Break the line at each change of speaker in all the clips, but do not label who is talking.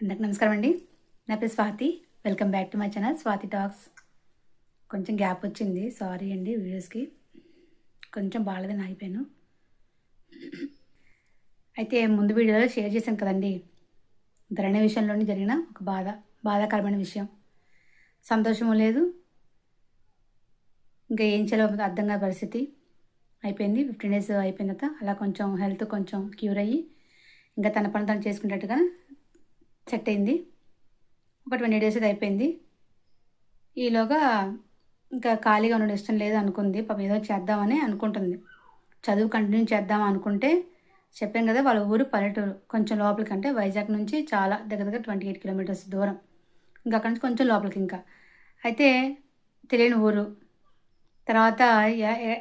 అందరికి నమస్కారం అండి. నా పేరు Swathi. Welcome back to my channel Swathi talks కొంచెం గ్యాప్ వచ్చింది. సారీ అండి వీడియోస్కి కొంచెం బాగాలేదని ఆగిపోయాను. అయితే ముందు వీడియోలో షేర్ చేశాను కదండి. ధరణి విషయంలోనే జరిగిన ఒక బాధ బాధాకరమైన విషయం. సంతోషము లేదు. ఇంకా ఏం చేయాలో అర్థం కాని పరిస్థితి అయిపోయింది. ఫిఫ్టీన్ డేస్ అయిపోయిన తర్వాత అలా కొంచెం హెల్త్ కొంచెం క్యూర్ అయ్యి ఇంకా తన పని తను చేసుకునేట్టుగా సెట్ అయింది ఒక ట్వంటీ డేస్ అయితే అయిపోయింది. ఈలోగా ఇంకా ఖాళీగా ఉండడం ఇష్టం లేదు అనుకుంది. పాపం ఏదో చేద్దామని అనుకుంటుంది. చదువు కంటిన్యూ చేద్దాం అనుకుంటే చెప్పాను కదా వాళ్ళ ఊరు పల్లెటూరు. కొంచెం లోపలికి అంటే వైజాగ్ నుంచి చాలా దగ్గర దగ్గర ట్వంటీ ఎయిట్ కిలోమీటర్స్ దూరం. ఇంకా అక్కడి నుంచి కొంచెం లోపలికి ఇంకా. అయితే తెలియని ఊరు. తర్వాత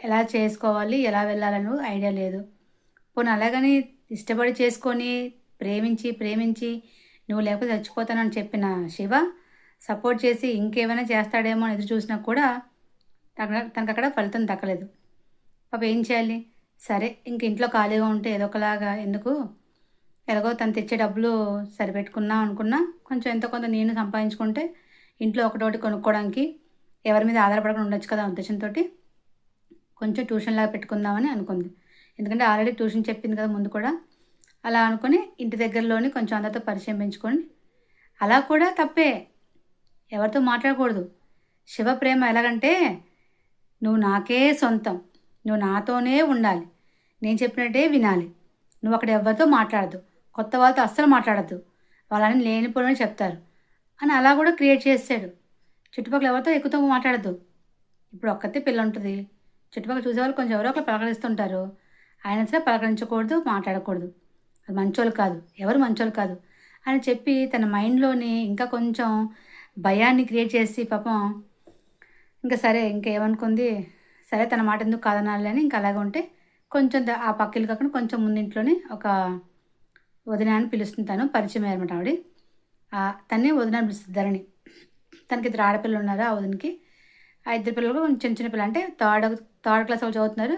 ఎలా చేసుకోవాలి ఎలా వెళ్ళాలని ఐడియా లేదు. పోనీ అలాగని ఇష్టపడి చేసుకొని ప్రేమించి ప్రేమించి నువ్వు లేకపోతే చచ్చిపోతానని చెప్పిన శివ సపోర్ట్ చేసి ఇంకేమైనా చేస్తాడేమో అని ఎదురు చూసినా కూడా తనకు అక్కడ ఫలితం దక్కలేదు. పాప ఏం చేయాలి? సరే ఇంక ఇంట్లో ఖాళీగా ఉంటే ఏదో ఒకలాగా ఎందుకు? ఎలాగో తను తెచ్చే డబ్బులు సరిపెట్టుకున్నాం అనుకున్నా కొంచెం ఎంతో కొంత నేను సంపాదించుకుంటే ఇంట్లో ఒకటోటి కొనుక్కోవడానికి ఎవరి మీద ఆధారపడకుండా ఉండొచ్చు కదా ఉద్దేశంతో కొంచెం ట్యూషన్ లాగా పెట్టుకుందామని అనుకుంది. ఎందుకంటే ఆల్రెడీ ట్యూషన్ చెప్పింది కదా ముందు కూడా. అలా అనుకుని ఇంటి దగ్గరలోని కొంచెం అందరితో పరిచయం పెంచుకొని అలా కూడా తప్పే. ఎవరితో మాట్లాడకూడదు. శివ ప్రేమ ఎలాగంటే నువ్వు నాకే సొంతం. నువ్వు నాతోనే ఉండాలి. నేను చెప్పినట్టే వినాలి. నువ్వు అక్కడ ఎవరితో మాట్లాడద్దు. కొత్త వాళ్ళతో అస్సలు మాట్లాడద్దు. వాళ్ళని లేనిపోని చెప్తారు. అని అలా కూడా క్రియేట్ చేసాడు చుట్టుపక్కల ఎవరితో ఎక్కువతో మాట్లాడద్దు. ఇప్పుడు ఒక్కతే పిల్ల ఉంటుంది. చుట్టుపక్కల చూసేవాళ్ళు కొంచెం ఎవరో ఒకరు పలకరిస్తుంటారు. ఆయన సరే పలకరించకూడదు మాట్లాడకూడదు. అది మంచోళ్ళు కాదు ఎవరు మంచోళ్ళు కాదు అని చెప్పి తన మైండ్లోని ఇంకా కొంచెం భయాన్ని క్రియేట్ చేసి పాపం ఇంకా సరే ఇంకా ఏమనుకుంది? సరే తన మాట ఎందుకు కాదనాలి అని ఇంకా అలాగే ఉంటే కొంచెం ఆ పక్కలు కాకుండా కొంచెం ముందింట్లోనే ఒక వదిన అని పిలుస్తుంటాను పరిచయం అనమాట ఆవిడ. తన్నే తన్ని వదిన అని పిలుస్తుంది ధరణి. తనకి ఇద్దరు ఆడపిల్లలు ఉన్నారు ఆ వదినకి. ఆ ఇద్దరు పిల్లలు చిన్న చిన్న పిల్లలు. అంటే థర్డ్ థర్డ్ క్లాస్ వాళ్ళు చదువుతున్నారు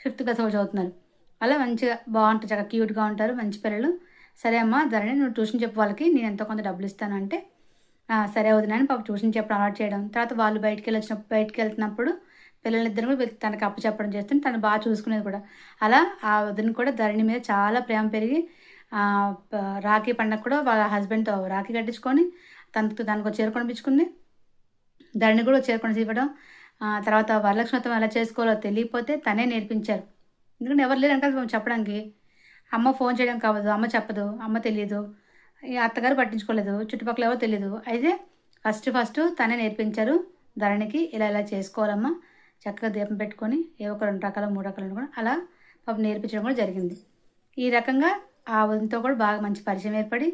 ఫిఫ్త్ క్లాస్ వాళ్ళు చదువుతున్నారు. అలా మంచిగా బాగుంటుంది చాలా క్యూట్గా ఉంటారు మంచి పిల్లలు. సరే అమ్మా ధరణి నువ్వు ట్యూషన్ చెప్పు వాళ్ళకి నేను ఎంతో కొంత డబ్బులు ఇస్తానంటే అంటే. సరే వదిన పాప ట్యూషన్ చెప్పడం అలవాటు చేయడం. తర్వాత వాళ్ళు బయటికి వెళ్ళి వచ్చినప్పుడు బయటికి వెళ్తున్నప్పుడు పిల్లలిద్దరు కూడా తనకు తనకి అప్పు చెప్పడం చేస్తుంది తను బాగా చూసుకునేది కూడా. అలా ఆ వదిన కూడా ధరణి మీద చాలా ప్రేమ పెరిగి రాఖీ పండగ కూడా వాళ్ళ హస్బెండ్తో రాఖీ కట్టించుకొని తనతో తనకు చీర కొనిపించుకుంది. ధరణి కూడా చీర కొని ఇవ్వడం. తర్వాత వరలక్ష్మి ఎలా చేసుకోవాలో తెలియకపోతే తనే నేర్పించారు. ఎందుకంటే ఎవరు లేరు అంటే చెప్పడానికి. అమ్మ ఫోన్ చేయడం కావదు అమ్మ చెప్పదు అమ్మ తెలియదు. ఈ అత్తగారు పట్టించుకోలేదు చుట్టుపక్కల ఎవరో తెలియదు. అయితే ఫస్ట్ ఫస్ట్ తనే నేర్పించారు ధరణికి ఇలా ఇలా చేసుకోవాలమ్మా. చక్కగా దీపం పెట్టుకొని ఏ ఒక రెండు రకాల మూడు రకాలు కూడా అలా పాపం నేర్పించడం కూడా జరిగింది. ఈ రకంగా ఆ వదినతో కూడా బాగా మంచి పరిచయం ఏర్పడి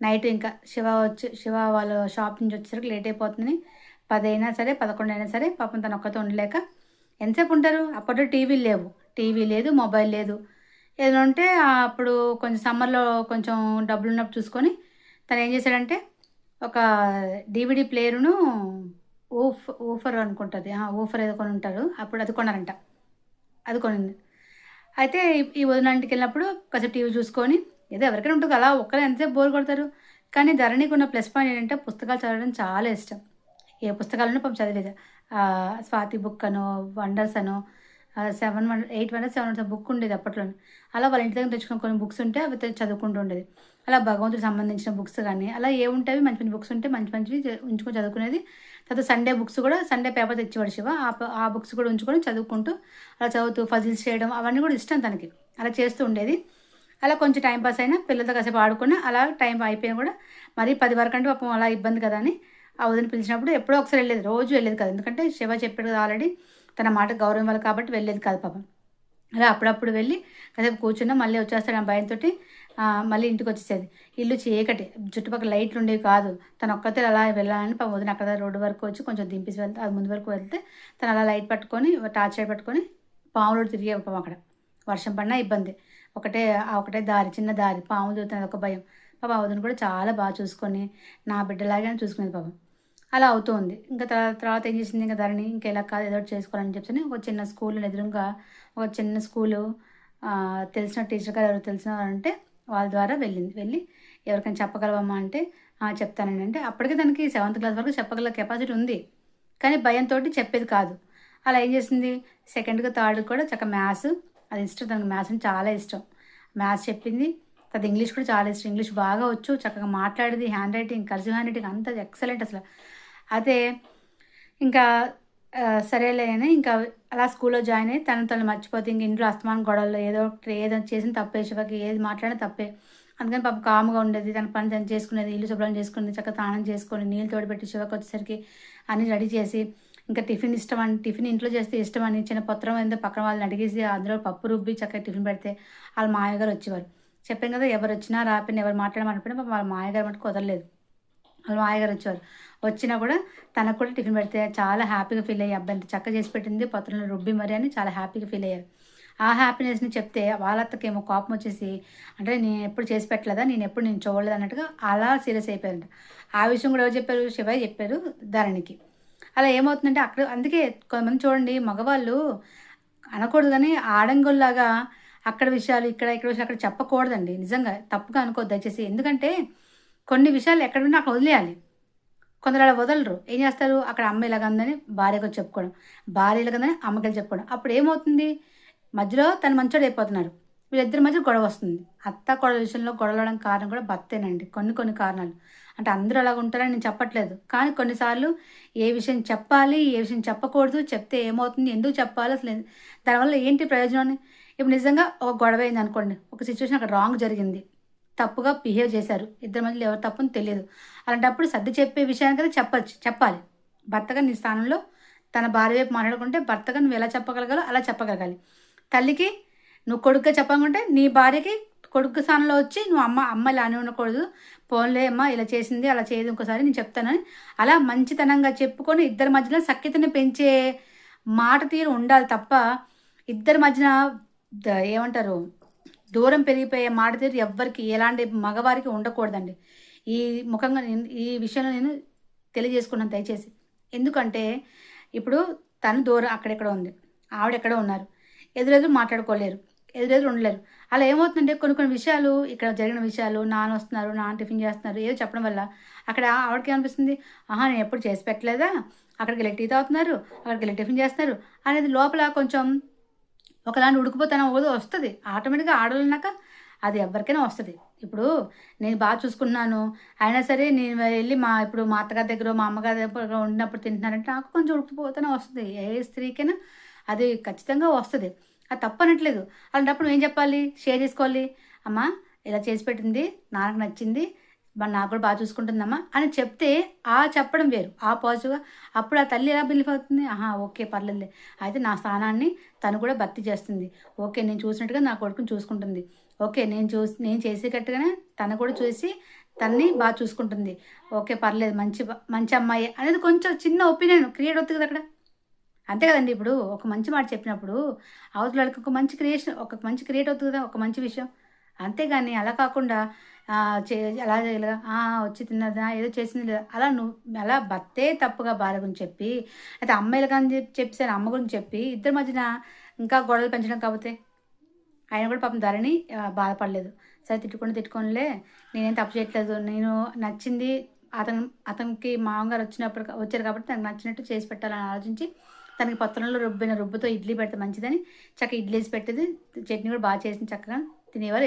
నైట్ ఇంకా శివ వచ్చి శివ వాళ్ళ షాప్ నుంచి వచ్చేసరికి లేట్ అయిపోతుందని పది అయినా సరే పదకొండు అయినా సరే పాపం తను ఒక్కతో ఉండలేక ఎంతసేపు ఉంటారు? అప్పట్లో టీవీలు లేవు. టీవీ లేదు మొబైల్ లేదు. ఏదైనా ఉంటే అప్పుడు కొంచెం సమ్మర్లో కొంచెం డబ్బులు ఉన్నప్పుడు చూసుకొని తను ఏం చేశాడంటే ఒక డివిడి ప్లేయరును ఊఫ్ ఊఫర్ అనుకుంటుంది. ఊఫర్ ఏదో కొని ఉంటారు అప్పుడు అది కొన్నారంట. అది కొనింది. అయితే ఈ- ఈ వదినంటికి వెళ్ళినప్పుడు కాసేపు టీవీ చూసుకొని ఏదో ఎవరికైనా ఉంటుంది అలా ఒక్కరు ఎంతసేపు బోర్ కొడతారు. కానీ ధరణికి ఉన్న ప్లస్ పాయింట్ ఏంటంటే పుస్తకాలు చదవడం చాలా ఇష్టం. ఏ పుస్తకాలను పాపం చదివేది. స్వాతి బుక్ అనో వండర్స్ అనో seven one eight hundred seven hundred book ఉండేది అప్పట్లో అలా వాళ్ళ ఇంటి దగ్గర తెచ్చుకున్న కొన్ని బుక్స్ ఉంటే అవి చదువుకుంటూ ఉండేది. అలా భగవంతుడికి సంబంధించిన బుక్స్ కానీ అలా ఏ ఉంటాయి మంచి మంచి బుక్స్ ఉంటే మంచి మంచివి ఉంచుకొని చదువుకునేది. తర్వాత సండే బుక్స్ కూడా సండే పేపర్ తెచ్చేవాడు శివ. ఆ ఆ బుక్స్ కూడా ఉంచుకొని చదువుకుంటూ అలా చదువుతూ ఫజిల్స్ చేయడం అవన్నీ కూడా ఇష్టం తనకి. అలా చేస్తూ ఉండేది. అలా కొంచెం టైం పాస్ అయినా పిల్లలతో కాసేపు ఆడుకున్నా అలా టైం అయిపోయినా కూడా మరీ పది వరకు అంటే పాపం అలా ఇబ్బంది కదా అని ఆ వదిన పిలిచినప్పుడు ఎప్పుడో ఒకసారి వెళ్ళేది. రోజు వెళ్ళేది కదా. ఎందుకంటే శివ చెప్పాడు కదా ఆల్రెడీ తన మాట గౌరవం ఇవ్వాలి కాబట్టి వెళ్ళేది కాదు పాపం. అలా అప్పుడప్పుడు వెళ్ళి కాసేపు కూర్చున్నా మళ్ళీ వచ్చేస్తాడు ఆ భయంతో మళ్ళీ ఇంటికి వచ్చేసేది. ఇల్లు చీకటి చుట్టుపక్కల లైట్లు ఉండేవి కాదు. తను ఒక్కతే అలా వెళ్ళాలని పాపం వదిన అక్కడ రోడ్డు వరకు వచ్చి కొంచెం దింపేసి వెళ్తే అది ముందు వరకు వెళ్తే తను అలా లైట్ పట్టుకొని టార్చ్ లైట్ పట్టుకొని పాములు తిరిగే పాపం అక్కడ. వర్షం పడినా ఇబ్బంది. ఒకటే ఒకటే దారి చిన్న దారి. పాములు చూస్తున్నది ఒక భయం. పాప వదిన కూడా చాలా బాగా చూసుకొని నా బిడ్డలాగే చూసుకునేది పాపం. అలా అవుతుంది. ఇంకా తర్వాత ఏం చేసింది? ఇంకా ధరణి ఇంకా ఇలా కాదు ఏదో చేసుకోవాలని చెప్పి ఒక చిన్న స్కూల్ ఎదురుగా ఒక చిన్న స్కూలు తెలిసిన టీచర్ గారు ఎవరు తెలిసిన వారు అంటే వాళ్ళ ద్వారా వెళ్ళింది. వెళ్ళి ఎవరికైనా చెప్పగలవమ్మా అంటే చెప్తానండి అంటే అప్పటికే తనకి సెవెంత్ క్లాస్ వరకు చెప్పగల కెపాసిటీ ఉంది. కానీ భయంతో చెప్పేది కాదు. అలా ఏం చేసింది? సెకండ్గా థర్డ్ కూడా చక్కగా మ్యాథ్స్ అది ఇష్టం తనకు. మ్యాథ్స్ అంటే చాలా ఇష్టం. మ్యాథ్స్ చెప్పింది. తర్వాత ఇంగ్లీష్ కూడా చాలా ఇష్టం. ఇంగ్లీష్ బాగా వచ్చు చక్కగా మాట్లాడేది handwriting cursive handwriting అంత ఎక్సలెంట్ అసలు. అదే ఇంకా సరేలే అని ఇంకా అలా స్కూల్లో జాయిన్ అయ్యి తను తను మర్చిపోతే ఇంక ఇంట్లో అస్తమానం గొడవలు ఏదో ఒకటి ఏదో చేసిన తప్పే శివకి ఏది మాట్లాడినా తప్పే. అందుకని పాప కామ్గా ఉండేది. తన పని తను చేసుకునేది ఇల్లు శుభ్రం చేసుకునేది చక్కగా స్నానం చేసుకొని నీళ్ళు తోడిపెట్టి శివకి వచ్చేసరికి అన్నీ రెడీ చేసి ఇంకా టిఫిన్ ఇష్టం అని టిఫిన్ ఇంట్లో చేస్తే ఇష్టం అని చిన్న పత్రం ఏందో పక్కన వాళ్ళని అడిగేసి అందులో పప్పు రుబ్బి చక్కగా టిఫిన్ పెడితే వాళ్ళ మాయగారు వచ్చేవారు. చెప్పాను కదా ఎవరు వచ్చినా రాపిన ఎవరు మాట్లాడమనిపోయినా వాళ్ళ మాయగారు మటుకు కుదరలేదు. వాళ్ళ మాయగారు వచ్చేవారు. వచ్చినా కూడా తనకు కూడా టిఫిన్ పెడితే చాలా హ్యాపీగా ఫీల్ అయ్యి అబ్బాయి చక్క చక్కగా చేసి పెట్టింది పత్రంలో రుబ్బి మరి అని చాలా హ్యాపీగా ఫీల్ అయ్యారు. ఆ హ్యాపీనెస్ని చెప్తే వాళ్ళ అత్తకేమో కోపం వచ్చేసి అంటే నేను ఎప్పుడు చేసి పెట్టలేదా? నేను ఎప్పుడు నేను చూడలేదు అన్నట్టుగా అలా సీరియస్ అయిపోయారంట. ఆ విషయం కూడా ఎవరు చెప్పారు? శివయ్య చెప్పారు ధరణికి. అలా ఏమవుతుందంటే అక్కడ అందుకే కొంతమంది చూడండి మగవాళ్ళు అనకూడదు కానీ ఆడంగుల్లాగా అక్కడ విషయాలు ఇక్కడ ఇక్కడ విషయాలు అక్కడ చెప్పకూడదండి. నిజంగా తప్పుగా అనుకోవద్దు దయచేసి. ఎందుకంటే కొన్ని విషయాలు ఎక్కడున్నా అక్కడ వదిలేయాలి. కొందరు అలా వదలరు. ఏం చేస్తారు? అక్కడ అమ్మ ఇలాగందని భార్యకు చెప్పుకోవడం. భార్య ఇలాగందని అమ్మకి చెప్పుకోవడం. అప్పుడు ఏమవుతుంది? మధ్యలో తను మంచోడు అయిపోతున్నారు. వీళ్ళిద్దరి మధ్య గొడవ వస్తుంది. అత్త గొడవ విషయంలో గొడవడం కారణం కూడా భర్తేనండి. కొన్ని కొన్ని కారణాలు. అంటే అందరూ అలాగ ఉంటారని నేను చెప్పట్లేదు. కానీ కొన్నిసార్లు ఏ విషయం చెప్పాలి ఏ విషయం చెప్పకూడదు చెప్తే ఏమవుతుంది ఎందుకు చెప్పాలి అసలు దానివల్ల ఏంటి ప్రయోజనం ఇప్పుడు నిజంగా ఒక గొడవ అయింది అనుకోండి ఒక సిచ్యువేషన్ అక్కడ రాంగ్ జరిగింది. తప్పుగా బిహేవ్ చేశారు. ఇద్దరి మధ్యలో ఎవరు తప్పుని తెలియదు. అలాంటప్పుడు సర్ది చెప్పే విషయాన్ని కదా చెప్పచ్చు చెప్పాలి. భర్తగా నీ స్థానంలో తన భార్య వైపు మాట్లాడుకుంటే భర్తగా నువ్వు ఎలా చెప్పగలగాలో అలా చెప్పగలగాలి. తల్లికి నువ్వు కొడుకుగా చెప్పాలంటే నీ భార్యకి కొడుకు స్థానంలో వచ్చి నువ్వు అమ్మ అమ్మ ఇలా అని ఉండకూడదు. పోన్లే అమ్మ ఇలా చేసింది అలా చేయదు ఇంకోసారి నేను చెప్తానని అలా మంచితనంగా చెప్పుకొని ఇద్దరి మధ్యలో సఖ్యతను పెంచే మాట తీరు ఉండాలి తప్ప ఇద్దరి మధ్యన ఏమంటారు దూరం పెరిగిపోయే మాట తీరు ఎవ్వరికి ఎలాంటి మగవారికి ఉండకూడదండి. ఈ ముఖంగా నేను ఈ విషయంలో నేను తెలియజేసుకున్నాను దయచేసి. ఎందుకంటే ఇప్పుడు తను దూరం అక్కడెక్కడ ఉంది. ఆవిడ ఎక్కడ ఉన్నారు. ఎదురెదురు మాట్లాడుకోలేరు. ఎదురెదురు ఉండలేరు. అలా ఏమవుతుందంటే కొన్ని కొన్ని విషయాలు ఇక్కడ జరిగిన విషయాలు నాన్న వస్తున్నారు నాన్న టిఫిన్ చేస్తున్నారు ఏదో చెప్పడం వల్ల అక్కడ ఆవిడకి అనిపిస్తుంది ఆహా నేను ఎప్పుడు చేసి పెట్టలేదా? అక్కడికి వెళ్ళి టీ తాగుతున్నారు అక్కడికి వెళ్ళి టిఫిన్ చేస్తున్నారు అనేది లోపల కొంచెం ఒకలాంటి ఉడికిపోతాను ఓదో వస్తుంది. ఆటోమేటిక్గా ఆడలేనాక అది ఎవరికైనా వస్తుంది. ఇప్పుడు నేను బాగా చూసుకున్నాను అయినా సరే నేను వెళ్ళి మా ఇప్పుడు మా అత్తగారి దగ్గర మా అమ్మగారి దగ్గర ఉన్నప్పుడు తింటున్నారంటే నాకు కొంచెం ఉడికిపోతూనే వస్తుంది. ఏ స్త్రీకైనా అది ఖచ్చితంగా వస్తుంది. అది తప్పనట్లేదు అలాంటప్పుడు ఏం చెప్పాలి? షేర్ చేసుకోవాలి. అమ్మా ఇలా చేసి పెట్టింది. నాకు నచ్చింది. మరి నాకు కూడా బాగా చూసుకుంటుందమ్మా అని చెప్తే ఆ చెప్పడం వేరు. ఆ పాజిటివ్గా అప్పుడు ఆ తల్లి ఎలా బిలీఫ్ అవుతుంది? ఆహా ఓకే పర్లేదులే. అయితే నా స్థానాన్ని తను కూడా భర్తీ చేస్తుంది. ఓకే నేను చూసినట్టుగా నా కొడుకుని చూసుకుంటుంది. ఓకే నేను చూసి నేను చేసేటట్టుగానే తను కూడా చూసి తన్ని బాగా చూసుకుంటుంది. ఓకే పర్లేదు మంచి మంచి అమ్మాయి అనేది కొంచెం చిన్న ఒపీనియన్ క్రియేట్ అవుతుంది కదా అక్కడ. అంతే కదండి ఇప్పుడు ఒక మంచి మాట చెప్పినప్పుడు అవతల వాళ్ళకి ఒక మంచి క్రియేషన్ ఒక మంచి క్రియేట్ అవుతుంది కదా ఒక మంచి విషయం. అంతేగాని అలా కాకుండా అలా చేయలేదా? వచ్చి తిన్నదా? ఏదో చేసింది లేదా? అలా నువ్వు అలా భర్తే తప్పుగా భార్య గురించి చెప్పి అయితే అమ్మాయిలు కానీ చెప్పి చెప్పేసాను అమ్మ గురించి చెప్పి ఇద్దరి మధ్యన ఇంకా గొడవలు పెంచడం కాకపోతే ఆయన కూడా పాపం ధరని బాధపడలేదు. సరే తిట్టుకొని తిట్టుకోనిలే నేనేం తప్పు చేయట్లేదు. నేను నచ్చింది అతను అతనికి మామగారు వచ్చినప్పుడు వచ్చారు కాబట్టి తనకు నచ్చినట్టు చేసి పెట్టాలని ఆలోచించి తనకి పత్రంలో రుబ్బిన రుబ్బుతో ఇడ్లీ పెడితే మంచిదని చక్కగా ఇడ్లీ వేసి పెట్టేది చట్నీ కూడా బాగా చేసింది చక్కగా తినేవారు